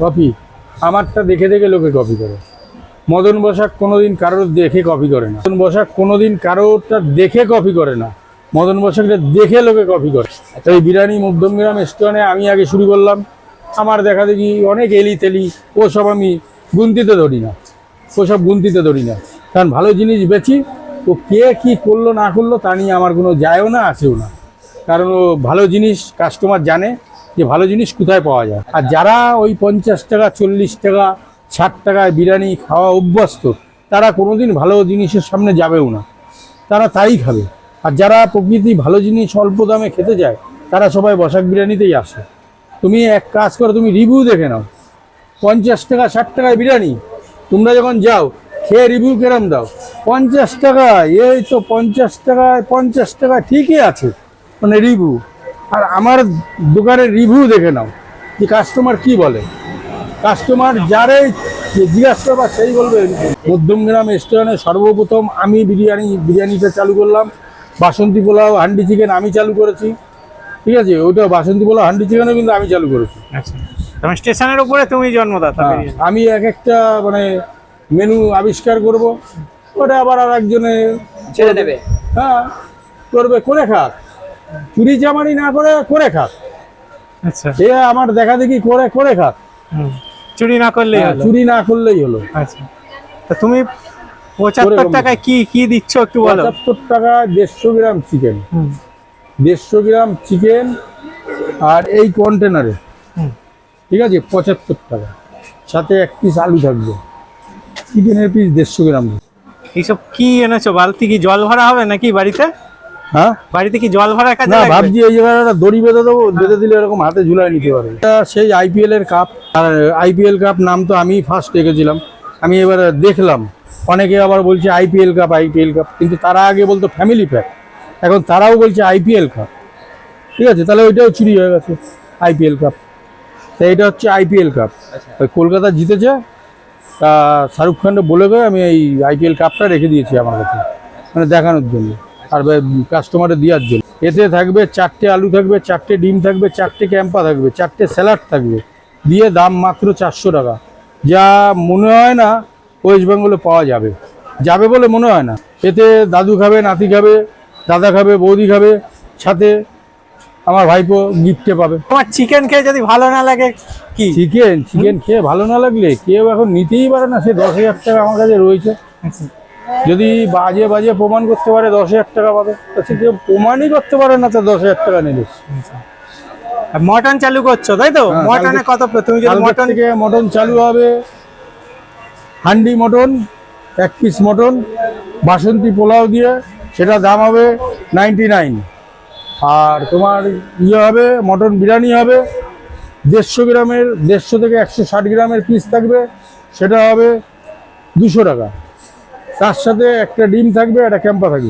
Copy? আমারটা দেখে দেখে লোকে কপি করে। মদন বসাক কোনোদিন কারোর দেখে কপি করে না। মদন বসাক কোনোদিন কারোরটা দেখে কপি করে না। মদন বসাকটা দেখে লোকে কপি করে। এই বিরিয়ানি মধ্যমগ্রাম স্টোনে আমি আগে শুরু করলাম। আমার দেখা দেখি অনেক এলি তেলি ওসব আমি গুনতিতে ধরি না। ওসব গুনতিতে ধরি না। কারণ ভালো জিনিস বেচি, ও কে কি করল না করল তা নিয়ে আমার কোনো যায়ও না, আসেও না। কারণ ও ভালো জিনিস কাস্টমার জানে। যে ভালো জিনিস কোথায় পাওয়া যায়? আর যারা ওই পঞ্চাশ টাকা, চল্লিশ টাকা, ষাট টাকায় বিরিয়ানি খাওয়া অভ্যস্ত, তারা কোনোদিন ভালো জিনিসের সামনে যাবেও না। তারা তাই খাবে। আর যারা প্রকৃতি ভালো জিনিস অল্প দামে খেতে যায়, তারা সবাই বসাক বিরিয়ানিতেই আসে। তুমি এক কাজ করো, তুমি রিভিউ দেখে নাও। পঞ্চাশ টাকা, ষাট টাকায় বিরিয়ানি, তোমরা যখন যাও, খেয়ে রিভিউ কেরাম দাও? পঞ্চাশ টাকা এই তো পঞ্চাশ টাকায়, পঞ্চাশ টাকা ঠিকই আছে। মানে রিভিউ আর আমার দোকানের রিভিউ দেখে নাও যে কাস্টমার কি বলে। কাস্টমার যারে জিজ্ঞাসা করবা সেই বলবে। মধ্যমগ্রাম রেস্টুরেন্টে সর্বপ্রথম আমি বিরিয়ানি বিরিয়ানিটা চালু করলাম। বাসন্তী পোলাও হান্ডি চিকেন আমি চালু করেছি। ঠিক আছে? ওইটা বাসন্তী পোলাও হান্ডি চিকেনও কিন্তু আমি চালু করেছি। আচ্ছা। স্টেশনের উপরে তুমি জন্মদাতা হ্যাঁ, আমি এক একটা মানে মেনু আবিষ্কার করব। ওটা আবার আর একজনে ছেড়ে দেবে। হ্যাঁ করবে। করে খাক। চুরি চামারি না করে করে খাক। আচ্ছা। এ আমার দেখা দেখি করে করে খাক। চুরি না করলেই হ্যাঁ, হলো। চুরি না করলেই হলো। আচ্ছা। তা তুমি পঁচাত্তর টাকায় কি কি দিচ্ছ একটু বলো? পঁচাত্তর টাকা দেড়শো গ্রাম চিকেন দেড়শো গ্রাম চিকেন আর এই কন্টেনারে ঠিক আছে? পঁচাত্তর টাকা। সাথে এক পিস আলু থাকবে। চিকেনের পিস দেড়শো গ্রাম। এইসব কি এনেছো? বালতি কি জল ভরা হবে নাকি বাড়িতে? হ্যাঁ? বাড়িতে কি জল ভরা কাজে না ভাবছি এই দড়ি বেঁধে দেবো বেঁধে দিলে এরকম হাতে নিতে পারবে। এটা সেই আইপিএল এর কাপ আর আইপিএল কাপ নাম তো আমি ফার্স্ট রেখেছিলাম আমি এবার দেখলাম। অনেকে আবার বলছে আইপিএল কাপ আইপিএল কাপ কিন্তু তারা আগে বলতো ফ্যামিলি প্যাক এখন তারাও বলছে আইপিএল কাপ ঠিক আছে? তাহলে ওইটাও চুরি হয়ে গেছে আইপিএল কাপ তো এটা হচ্ছে আইপিএল কাপ ওই কলকাতা জিতেছে। তা শাহরুখ খানকে বলে গিয়ে আমি এই আইপিএল কাপটা রেখে দিয়েছি আমার কাছে মানে দেখানোর জন্য। আর কাস্টমারে দেওয়ার জন্য। এতে থাকবে চারটে আলু থাকবে চারটে ডিম থাকবে চারটে ক্যাম্পা থাকবে চারটে স্যালাড থাকবে। দিয়ে দাম মাত্র চারশো টাকা। যা মনে হয় না ওয়েস্ট বেঙ্গলে পাওয়া যাবে। যাবে বলে মনে হয় না। এতে দাদু খাবে নাতি খাবে দাদা খাবে বৌদি খাবে সাথে আমার ভাইপো গিফটে পাবে। তোমার চিকেন খেয়ে যদি ভালো না লাগে কি? চিকেন চিকেন খেয়ে ভালো না লাগলে কেউ এখন নিতেই পারে না। সে দশ হাজার টাকা আমার কাছে রয়েছে। যদি বাজে বাজে প্রমাণ করতে পারে দশ হাজার টাকা পাবে। সে কেউ প্রমাণই করতে পারে না তো দশ হাজার টাকা আর মটন চালু করছ তাই তো? হ্যাঁ, মটনে কত তুমি যদি মটন থেকে মটন চালু হবে। হান্ডি মটন এক পিস মটন বাসন্তী পোলাও দিয়ে সেটা দাম হবে নাইনটি নাইন আর তোমার ইয়ে হবে মটন বিরিয়ানি হবে দেড়শো গ্রামের দেড়শো থেকে একশো ষাট গ্রামের পিস থাকবে সেটা হবে দুশো টাকা। তার সাথে একটা ডিম থাকবে একটা ক্যাম্পা থাকবে।